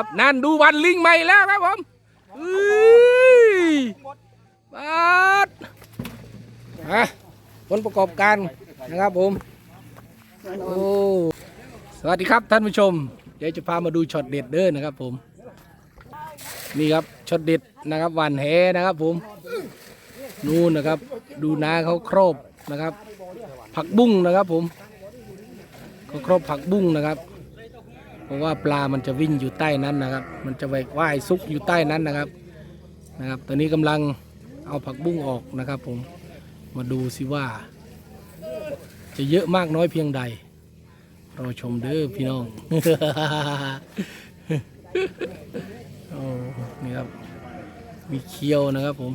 ครับนั่นดูวันลิงใหม่แล้วครับผมอุ้ยบาดฮะผลประกอบการนะครับผม โอ้ สวัสดีครับท่านผู้ชม เดี๋ยวจะพามาดูช็อตเด็ดเด้อนะครับผม นี่ครับช็อตเด็ดนะครับวันแหนะครับผม นู่นนะครับ ดูนาเขาครอบนะครับ ผักบุ้งนะครับผมเขาครอบผักบุ้งนะครับ เพราะว่าปลามันจะวิ่งอยู่ใต้นั้นนะครับ มันจะไปว่ายซุกอยู่ใต้นั้นนะครับนะครับ ตอนนี้กำลังเอาผักบุ้งออกนะครับผมมาดูสิว่า จะเยอะมากน้อยเพียงใดรอชมเด้อพี่น้องโอ้นี่ครับมีเคียวนะครับผม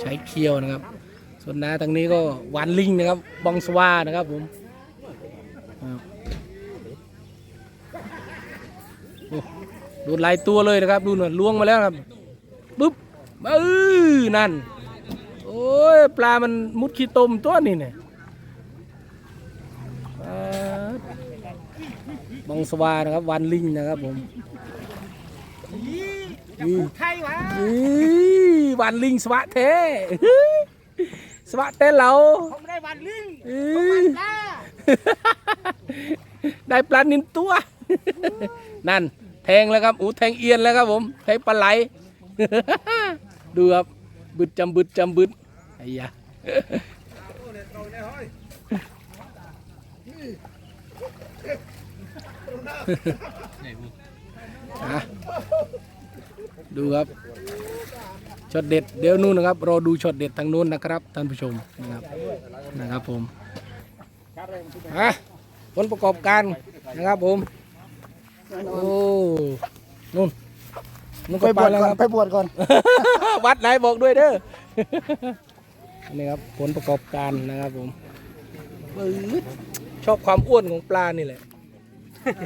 ใช้เคียวนะครับ ส่วนน้าทางนี้ก็หวานลิงนะครับ บองสว่านะครับผมครับ โอ้โดนหลายตัวเลยนะครับ ดูหน่อยล้วงมาแล้วครับปุ๊บเออนั่น โอ้ยปลามันมุดขี้ตมตัวนี่เนี่ยปลาบองสวานะครับวันลิงนะครับผมนี่ไทยวะนี่วันลิงสวะเทสวะเทเหลาผมได้วันลิงเอผมอวันล่าได้ปลานินตัว นั่น แทงแล้วครับอูแทงเอียนแล้วครับผมแทงปลาไหล ดูครับบึดจำบึดจำบึดไอ้ยะอะดูครับช็อตเด็ดเดี๋ยวนู่นนะครับรอดูช็อตเด็ดทางนู้นนะครับท่านผู้ชมนะครับนะครับผมอะผลประกอบการนะครับผม โอ้นู่นนู่นไปก็บวชแล้วก่อคนรับไปบวชก่อน วัดไหนบอกด้วยเด้อนี่ครับผลประกอบการนะครับผมปื๊ดชอบความอ้วนของปลานี่แหละ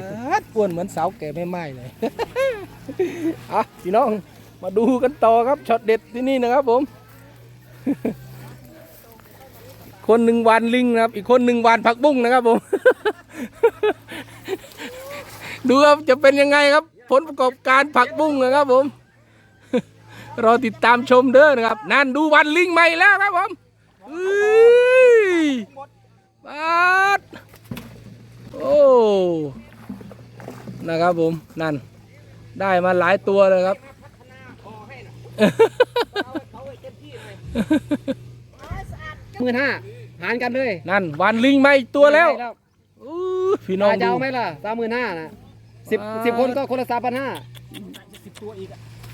อาดอ้วนเหมือนสาวแก่ไม่ไม้เลยอะพี่น้องมาดูกันต่อครับช็อตเด็ดที่นี่นะครับผม คนหนึ่งวานลิงนะครับ อีกคนหนึ่งวานผักบุ้งนะครับผม ดูครับจะเป็นยังไงครับ ผลประกอบการผักบุ้งนะครับผม รอติดตามชมเด้อนะครับ นั่นดูวันลิงใหม่แล้วครับผมอุ้ยบาดโอ้นะครับผมนั่น ได้มาหลายตัวเลยครับหมื่นห้าหารกันเลย นั่น วันลิงใหม่อีกตัวแล้วอู้พี่น้องจะดูเอาไหมล่ะสามหมื่นห้านะ สิบอ่าสิบคนก็คนละสามพันห้า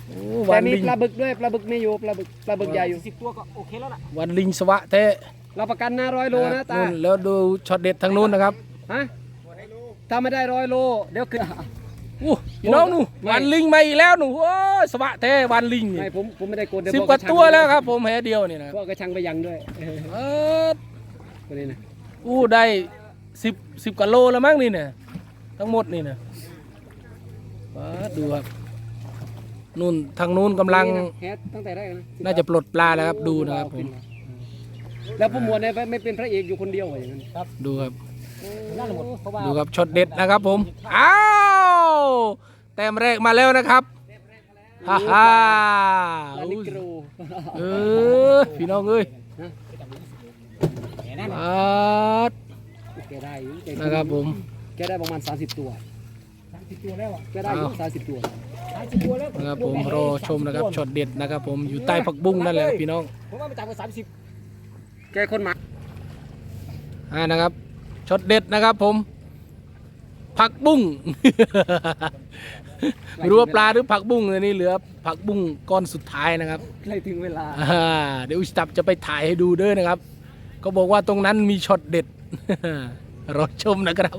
โอ้แต่วันมีลิงปลาบึกด้วยปลาบึกมีอยู่ปลาบึกปลาบึกใหญ่อยู่ สิบตัวก็โอเคแล้วล่ะวันลิงสวะเทะเราประกันนะร้อยโลนะตา นู่นแล้วดูช็อตเด็ดทางนู้นนะครับฮะถ้าไม่ได้ร้อยโล เดี๋ยวคือ อู้พี่น้องนู่นไม่ วันลิงใหม่อีกแล้วหนูโอ้ยสวะเทะวันลิงนี่ไม่ผมผมไม่ได้โกนเดี๋ยวสิบพกว่าระชังตัวแล้วครับ ผมแห่เดียวนี่นะพวกกระชังไปยังด้วยเออเออตัวนี้นะอู้ได้สิบสิบกว่าโลแล้วมั้งนี่เนี่ยทั้งหมดนี่นะ มาดูครับนู่นทางนู้นกำลังนี่นะแฮตตั้งแต่แรกนะน่าจะปลดปลาแล้วครับดูนะครับผมแล้วผู้หมวดเนี่ยไม่เป็นพระเอกอยู่คนเดียวอย่างนั้นดูครับ นั่นหมดเพราะว่าดูครับช็อตเด็ดนะครับผม อ้าวแต้มแรกมาแล้วนะครับฮ่าฮ่าลาลิกรูเออพี่น้องเอ้ยแหน่นั่นปาดแกได้อยู่แกนะครับผม แกได้ประมาณ 30 ตัว สามสิบตัวแล้วอะแกได้อยู่อ้าวสามสิบตัวสามสิบตัวแล้วนะครับผมรอชมนะครับช็อตเด็ดนะครับ ผมอยู่ใต้ผักบุ้งนั่นแหละพี่น้องผมว่าไม่ต่ำกว่าสามสิบแกคนหมาอ่านะครับช็อตเด็ดนะครับ ผม ผักบุ้งไม่รู้ว่าปลาหรือผักบุ้งอันนี้เหลือ ผักบุ้งก้อนสุดท้ายนะครับใกล้ถึงเวลาอ่าเดี๋ยวอุสตับจะไปถ่ายให้ดูเด้วยนะครับ ก็บอกว่าตรงนั้นมีช็อตเด็ดรอชมนะครับ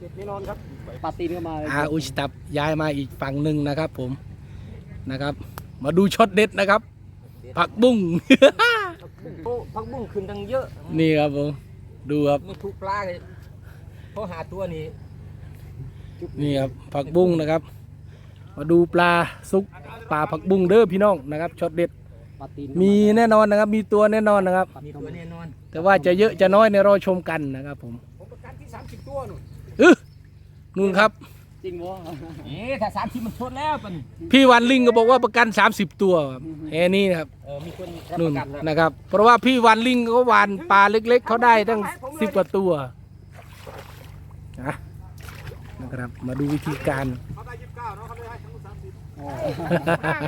เด็ดแน่นอนครับ ปาตีนก็มาเลยอาอุสตับย้ายมาอีกฝั่งหนึ่งนะครับ ผมนะครับ มาดูช็อตเด็ดนะครับ ผักบุ้ง โอ้พักบุ้งขึ้นตั้งเยอะนี่ครับผมดูครับไม่ถูกปลาเลยเพราะหาตัวนี้นี่ครับผักบุ้งนะครับ มาดูปลาซุกปลาผักบุ้งเด้อพี่น้องนะครับช็อตเด็ดปาตีนก็มีแน่นอนนะครับ มีตัวแน่นอนนะครับมีตัวแน่นอนแต่ว่าจะเยอะจะน้อยในยรอชมกันนะครับผม ผมประกันที่สามสิบตัวนู่นเออ นู่นครับ จริงบ่เอ๊ะถ้าสามทีมันชนแล้วเป็นพี่วันลิงก็บอกว่าประกัน 30 ตัวครับแหนี้นะครับเออมีคนรับปนู่นระกันแล้วนะครับ เพราะว่าพี่วันลิงก็หวานปลาเล็ก ๆเขาได้ตั้งสิบกว่าตัวนะนะครับ มาดูวิธีการ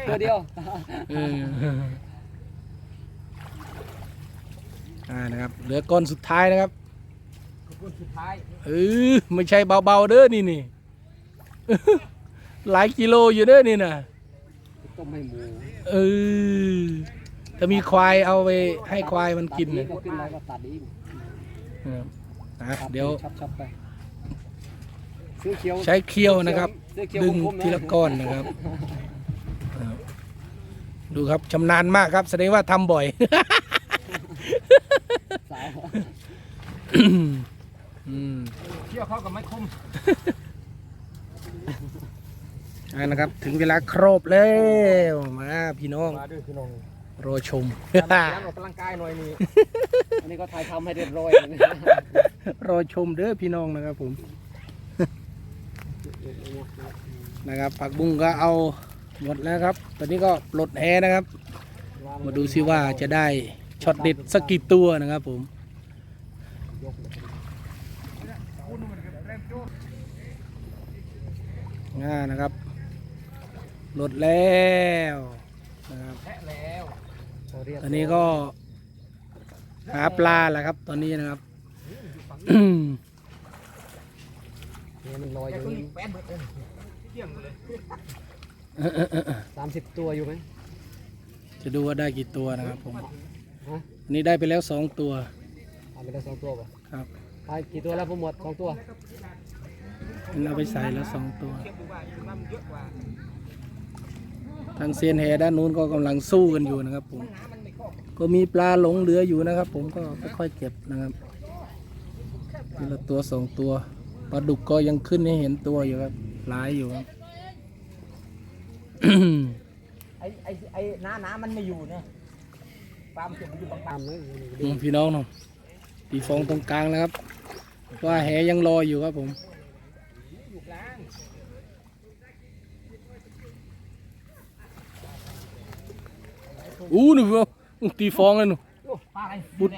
ตัวเดียวเอออ่านะครับเหลือก้อนสุดท้ายนะครับ คนสุดท้ายเออไม่ใช่เบาๆเด้อนี่นี่ หลายกิโลอยู่เด้อนี่นะต้มให้หมูเออถ้ามีควายเอาไปให้ควายมันกินตัดเลยก็ขึ้นแล้วก็ตัดอีกนะครับอะตัเดี๋ยว ชับๆไปซื้อเขียวใช้เคี่ยวนะครับ ซื้อเขียวดึงคมๆทีละก้อนนะครับครับ ดูครับชำนาญมากครับ แสดงว่าทำบ่อย สาว อืมเที่ยวเขากับไม่คมอ่านะครับ ถึงเวลาครบแล้วมาพี่น้องมาด้วยพี่น้องรอชม การออกกำลังกายหน่อยนี่อันนี้ก็ถ่ายทำให้เรียบร้อยรอชมเด้อพี่น้องนะครับผม นะครับผักบุ้งก็เอาหมดแล้วครับ ตอนนี้ก็ปลดแหนะครับ มาดูซิว่าจะได้ช็อตเด็ดสักกี่ตัวนะครับผม ง่านะครับหลดแล้วนะครับแทะแล้วตอนนี้ก็หาปลาแหละครับ ตอนนี้นะครับเนี่ยมันลอยอยู่แปดเบิดเลยเที่ยงเลยสามสิบตัวอยู่ไหมจะดูว่าได้กี่ตัวนะครับผมฮะอันนี่ได้ไปแล้วสองตัวเอาไปได้สองตัวป่ะครับไปกี่ตัวแล้วผมหมดสองตัวอัน เอาไปใส่แล้วสองตัวเทียบดูว่าอยู่น้ำเยอะกว่าทางเซียนแหด้านนู้นก็กำลังสู้กันอยู่นะครับผมน้ำมันไม่ครอบก็มีปลาหลงเหลืออยู่นะครับ ผมก็ค่อยๆเก็บนะครับทีละตัวสองตัวปลาดุกก็ยังขึ้นให้เห็นตัวอยู่ครับหลายอยู่ครับไอ้ไอ้ไอ้น้าน้ำมันไม่อยู่เนี่ยปลามันจะอยู่บางตามเลยอืมพี่น้องเนาะตีฟองตรงกลางนะครับ ว่าแหยังลอยอยู่ครับผม ๆอยู่กลาง อู้หนูตีฟองเลยหนูโอ้ปลาอะไรบุด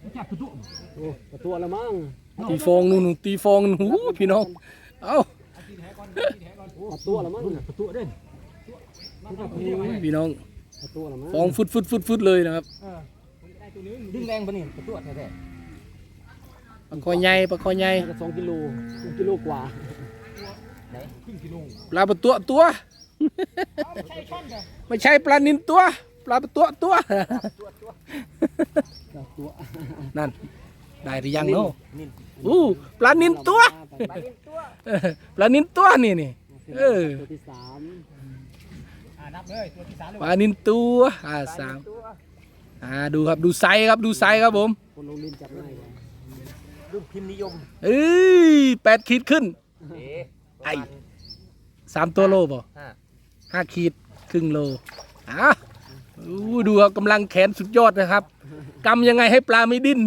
ไม่จับกระดุกโอ้ตัวละมั้งตีฟองนู่นหนูตีฟองหนูพี่น้อง เอ้าตัวละมั้งกระตุกเด่นพี่น้องตัวละมั้งฟองฟุดฟุดฟุดฟุดเลยนะครับดึงแรงปะนี่กระตุกแท้ปลาคอใหญ่ปลาคอใหญ่น่าจะสองกิโลสองกิโลกว่าๆไหนครึ่งกิโลปลาปลาตัวตัว ไม่ใช่ปลานินตัว ปลาปลาตัวตัวตัวนั่นได้หรือยังเนาะนินอู้ปลานินตัวปลานินตัวเออปลานินตัวนี่นี่เออตัวที่สามอ่านับเลยตัวที่สามเลยปลานินตัวอ่าสามตัวอ่าดูครับดูไซส์ครับดูไซส์ครับผมคนลงดินจับง่ายกว่ารุ่นพิมพ์นิยมเอ้ยแปดขีดขึ้นเอ๊ะไอ้สามตัวโลป่ะ ห้าห้าขีดครึ่งโลอะอู้ดูครับกำลังแขนสุดยอดนะครับกำยังไงให้ปลาไม่ดิ้น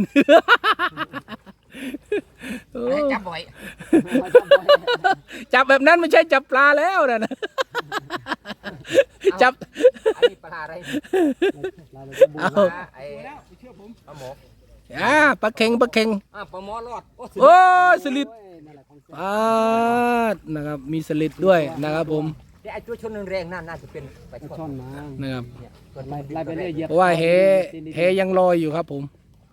โอ้ให้จับบ่อยจับแบบนั้นไม่ใช่จับปลาแล้วนะนะจับอันนี้ปลาอะไรเราเลยจะบูเอาปลาไอ้ปลาหมออ่าปลาเค็งปลาเค็งอ่าปลาหมอรอดโอ้สุดโอ้ยสลิดโอ้ยนั่นแหละของเสียปาดนะครับมีสลิดด้วยนะครับผม แต่ไอ้ตัวชนแรงๆนั่นน่าจะเป็นปลาเอาช่ช่ออนนมานะครับเนี่ยตัวไล่นี้ไล่ไปเรื่อยเหยียบเพราะว่าเฮเฮยังลอยอยู่ครับผม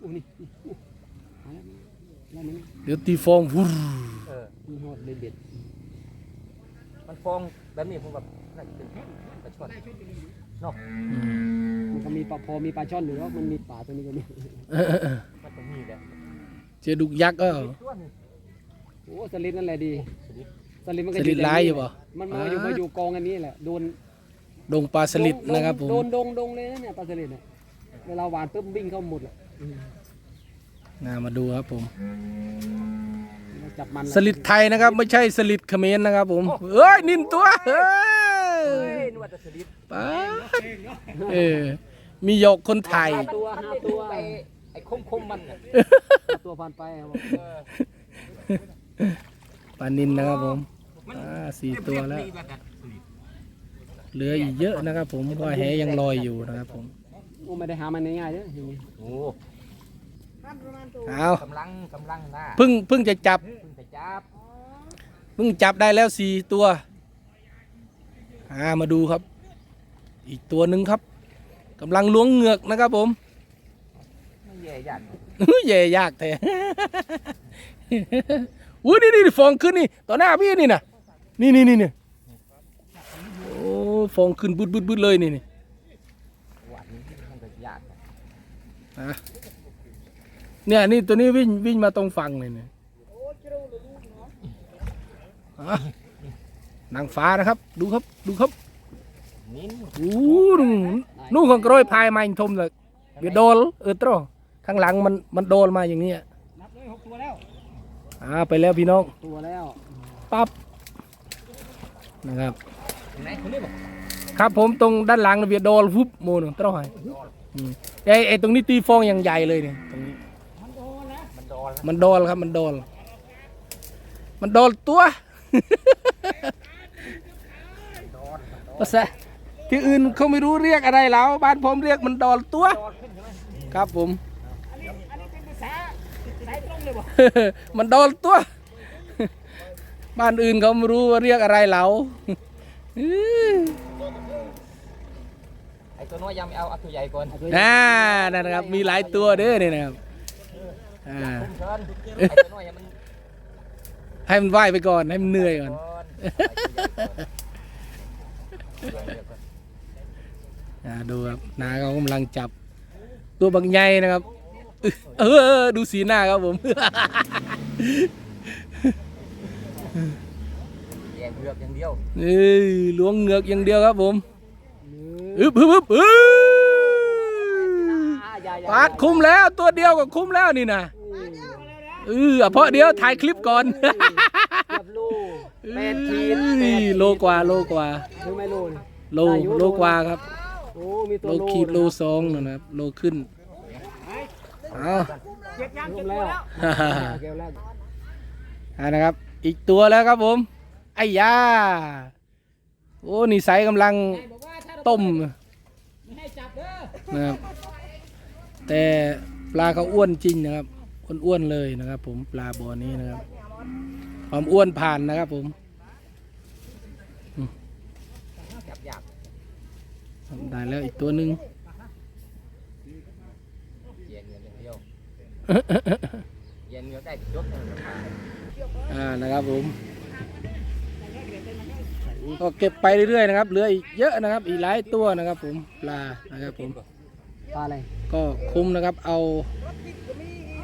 อู้นี่นี่อู้มาแล้วมาแล้วนี่เดี๋ยวตีฟองวุ้รเออมีหอดเด็ดมันฟองแบบนี้ผมแบบน่าจะเป็นปลาช่อนเนาะๆมันก็มีปลาพอมีปลาช่อนอยู่แล้วมันมีปลาตัวนี้ก็มีมันต้องมีแหละเจอดุกยักษ์ก็ตัวนี้โอ้สลิดนั่นแหละดีสลิด มันก็สลิดร้ายอยู่ป่ะมันมาอยู่มาอยู่กองอันนี้แหละโดนดงปลาสลิดนะครับผมโดนดงดงเลยนะเนี่ยปลาสลิดเนี่ยเวลาหวานปุ๊บวิ่งเข้าหมดเลยน่ามาดูครับผมเราจับมันสลิดไทยนะครับ ไม่ใช่สลิดเขมรนะครับ ผมเอ้ยนินตัวเฮ้เฮ้ยยนึกว่าจะสลิดป้าดเออมีหยกคนไทยตัวห้าตัวไปไอ้คมคมๆมันน่ะห้าตัวผ่านไปครับเออปลานินนะครับผมอ่า สี่ตัวแล้ว เหลืออีกเยอะนะครับ ผมเพราะว่าแหยังลอยอยู่นะครับผมโอ้ไม่ได้หามันง่ายๆเด้ออย่างนี้โอ้เอากำลังกำลังนะเพิ่งเพิ่งจะจับเพิ่งไปจับเพิ่งจับได้แล้วสี่ตัวอ่ามาดูครับ อีกตัวหนึ่งครับกำลังล้วงเหงือกนะครับผมไม่แย่ยันเย่ยากแท้อุ้ยนี่นี่ฟองขึ้นนี่ต่อหน้าพี่นี่นะ นี่นี่นี่นี่โอ้ฟองขึ้นบึดบึดบึดเลยนี่นี่หวานนี้มันก็ยากนะอะเนี่ยนี่ตัวนี้วิ่งวิ่งมาตรงฝั่งเลยเนี่ยอะนางฟ้านะครับ ดูครับดูครับนิ้นโอ้นู่นนู่นของกระโรยพายมาอีกทมเลยเบียดโดลเออตรอข้างหลังมันมันโดนมาอย่างนี้อะนับเลยหกตัวแล้วอ่าไปแล้วพี่น้องตัวแล้วปั๊บ นะครับไหนคนนี้บอกครับผมตรงด้านหลังนะเบียดโดลฟุบโมนตรอยอืมไอไอตรงนี้ตีฟองอย่างใหญ่เลยเนี่ยตรงนี้มันโดนแล้วมันโดนครับมันโดนมันโดนตัวภาษาที่อื่นเขาไม่รู้เรียกอะไรแล้วบ้านผมเรียกมันโดนตัว ครับผมมันโดนตัว บ้านอื่นเขาไม่รู้ว่าเรียกอะไรเราไอ้ตัวน้อยยังไม่เอาเอาตัวใหญ่ก่อนอ่านั่นนะครับ มีหลายตัวเด้อนี่นะครับอ่าคุ้มเชิญไอ้ตัวน้อยยังมันให้มันว่ายไปก่อน ให้มันเหนื่อยก่อนก่อนตัวใหญ่ก่อนอ่าดูครับนาเขากำลังจับ ตัวบางใหญ่นะครับอึเออ ดูสีหน้าครับผม แย่เบือกอย่างเดียวเอ้ยล้วงเหงือกอย่างเดียวครับผมอึบอึบอึบอึบอ่าอย่าอย่าปาดคุ้มแล้วตัวเดียวก็คุ้มแล้วนี่นะเออเอาเพราะเดี๋ยวถ่ายคลิปก่อนเกือบโลแปดขีดเอ้ยโลกว่าโลกว่าถึงไหม่โลนี่โลโลกว่าครับโอ้มีตัวโลโลขีดโลสองนะครับโลขึ้นเอารวมแล้วเกี่ยวแล้วอ่านะครับ อีกตัวแล้วครับผมไอ้ยาโอ้นี่ไซกำลังต้มนะครับแต่ปลาเขาอ้วนจริงนะครับอ้วนๆเลยนะครับ ผมปลาบ่อนี้นะครับ ความอ้วนผ่านนะครับผมได้แล้วอีกตัวหนึ่งแย่เงือกอย่างเดียวแย่เงือกได้ยก อ่านะครับผมก็เก็บไปเรื่อยๆนะครับเหลืออีกเยอะนะครับ อีกหลายตัวนะครับ ผมปลานะครับผมปลาอะไรก็คุ้มนะครับเอา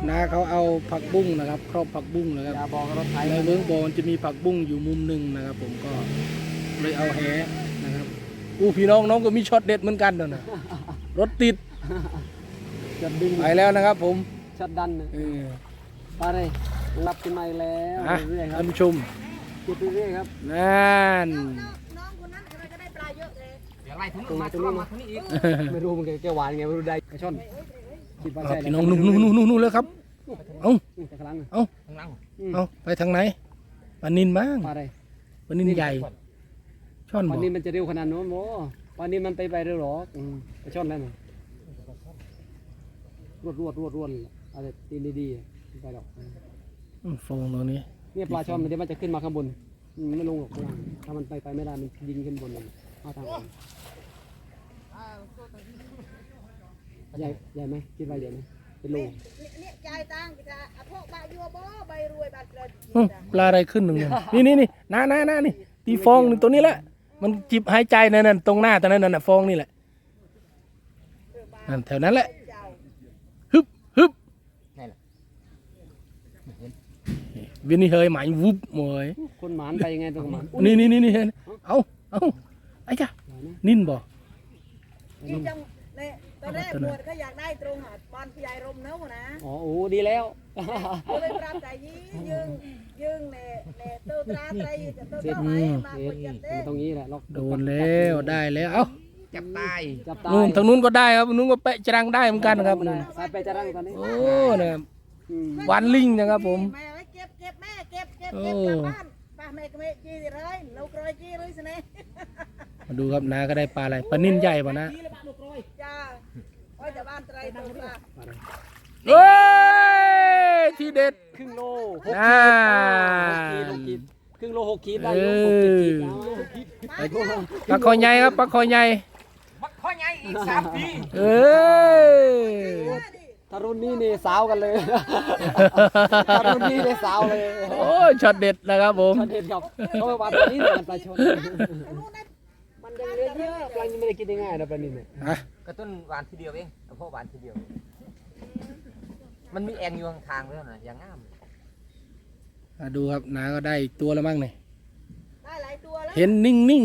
นาเขาเอาผักบุ้งนะครับ ครอบผักบุ้งนะครับอย่าบอกกับรถไถในเบื้องบนจะมีผักบุ้งอยู่มุมหนึ่งนะครับ ผมก็เลยเอาแหนะครับอู้พี่น้องน้องก็มีช็อตเด็ดเหมือนกันเดี๋ยวนะรถติดจะดึงไปแล้วนะครับ ผมชัดดันนะเออปลาอะไร รับขึ้นมาอีกแล้วอะเรื่อยๆครัท่าบนผู้ชมเก็บเรื่อยๆครับนั่น น้องคนนั้นอะไรก็ได้ปลาเยอะเลยอย่างไรทุกมาทุกมาทุกนี้อีกไม่รู้มันแกหวานไงไม่รู้ได้กระช่อนคิดว่าเอาใช่พี่น้องนู่นนู่นนู่นนู่นเลยครับ เอานี่แต่ครั้งเอาข้างหลังเอาไปทางไหนปลานินบ้างปลาอะไรปลานินใหญ่ ช่อนปบ่ลานี้มันจะเร็วขนาดโน้นโมปลานี้มันไปไปเร็วหรอกอืมกระช่อนแล้วน่ะรวดรวดรวดรวดอะไรตีนดีๆอะไม่ไปหรอกอืม ฟองตรงนี้ เนี่ยปลาช่อนมันเดี๋ยวมันจะขึ้นมาข้างบนอืมไม่ลงหรอกข้างล่างถ้ามันไปไปไม่ได้มันยิงขึ้นบนเลยมาทางอื่นใหญ่ใหญ่ไหมคิดว่าใหญ่ไหมเป็นโลเนี่ยจ่ายตังค์จะเอาพวกบายัวบ่ใบรวยบาทเลยอื้อปลาอะไรขึ้นหนึ่งเนี่ยนี่นี่นี่น้าน้าน้านี่ตีฟองหนึ่งตัวนี้แหละมันจิบหายใจนั่นนั่นตรงหน้าตรงนั้นนั่นน่ะฟองนี่แหละนั่นแถวนั้นแหละ เจ้า ฮึบฮึบ นี่แหละ วินี่เฮยหมายวุบหมวยคนหมานไปยังไงตัวหมานอุ๊ยนี่นี่นี่นี่เห็นเอาเอาไอ้จ้ะใหญ่นะนิ่นบ่ที่จังเนี่ยตอนแรกบวชเขาอยากได้ตรงหาดบ้านพี่ใหญ่รมเนาะนะอ๋อโอ้ดีแล้วก็เลยปรับใจยี่ยึงยึงเนี่ยเนี่ยตัวตราไตรจะตัวเท่าไหร่มาเอ๊ะคนเจ็บมัเด้นตรงนี้แหละล็อกโดนแล้วได้แล้วเอ้าจับตายจับตานู่นทางนู้นก็ได้ครับทางนู้นก็เปะจรังได้เหมือนกันครับได้สายไปจะรังตอนนี้โอ้นะครับอืมวันลิงนะครับผมแม่ไว้เก็บเก็บแม่เก็บเก็ก็บเก็บกลับบ้านป้าแม่ก็ไม่จีเลยเรากรอยจีเลยสิเนี่ยมาดูครับนาก็ได้ปลาอะไรปลานิ่นใหญ่ป่ะนะจ้าโอ้ยจะบ้านไตรตัวปลาเฮ้ยทีเด็ด ครึ่งโลหกอ่าขีดหกขีดครึ่งโลหกขีดได้อยู่หกเจ็ดขีดเอามาปลาคอใหญ่ครับปลาคอใหญ่บักข้อใหญ่อีกสามปี เอ้ย ถ้ารุ่นนี้นี่สาวกันเลย ถ้ารุ่นนี้เลยสาวเลยโอ้ยช็อตเด็ดนะครับผมประเด็นครับเขาไปวัดปลานี้เนี่ยปลาชนนู้นนะมันยังเหลือเยอะปลานี้ไม่ได้กินง่ายๆนะปลานี้เนี่ยอะกระตุ้นหวานทีเดียวเองเอาพ่อหวานทีเดียว มันมีแองอยู่ข้างๆด้วยนะอย่างงามมาดูครับนาก็ได้อีกตัวแล้วมั้งเนี่ยได้หลายตัวแล้ว เห็นนิ่ง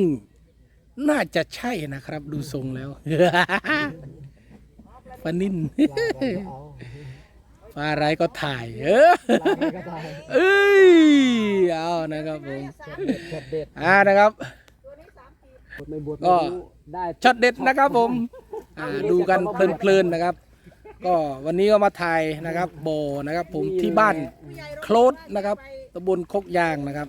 ๆ น่าจะใช่นะครับ ดูทรงแล้ว ปลานิ่นเอาปลาอะไรก็ถ่าย เออปลานี้ก็ได้เอ้ยเอานะครับผมสามช็อตเด็ดอ่านะครับตัวนี้สามขีดบทไม่บวชก็ไม่รู้ได้ช็อตเด็ดนะครับผมอ่าดูกันเพลินๆนะครับ ก็วันนี้ก็มาถ่ายนะครับโบนะครับ ผมที่บ้านผู้ใหญ่โคลดนะครับตำบลโคกยางนะครับ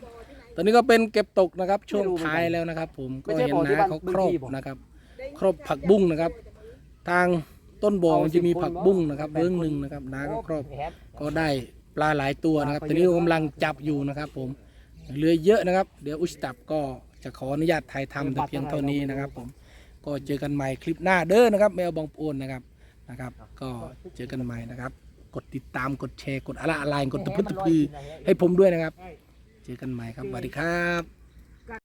ตอนนี้ก็เป็นเก็บตกนะครับ ช่วงท้ายแล้วนะครับ ผมก็เห็นนาเขาครบนะครับ ครบผักบุ้งนะครับ ทาง ต้นบ่อมันจะมีผักบุ้งนะครับเบื้องหนึ่งนะครับนาก็ครอบแฮปก็ได้ปลาหลายตัวนะครับตอนนี้ก็กำลังจับอยู่นะครับ ผมเหลือเยอะนะครับ เดี๋ยวอุชตับก็จะขออนุญาตถ่ายทำแต่เพียงเท่านี้นะครับ ผมก็เจอกันใหม่คลิปหน้าเด้อนะครับ แมวบองปูนนะครับนะครับ ก็เจอกันใหม่นะครับ กดติดตามกดแชร์กดอะไรอะไรกดตะพึดตะพือให้ผมด้วยนะครับ เจอกันใหม่ครับสวัสดีครับ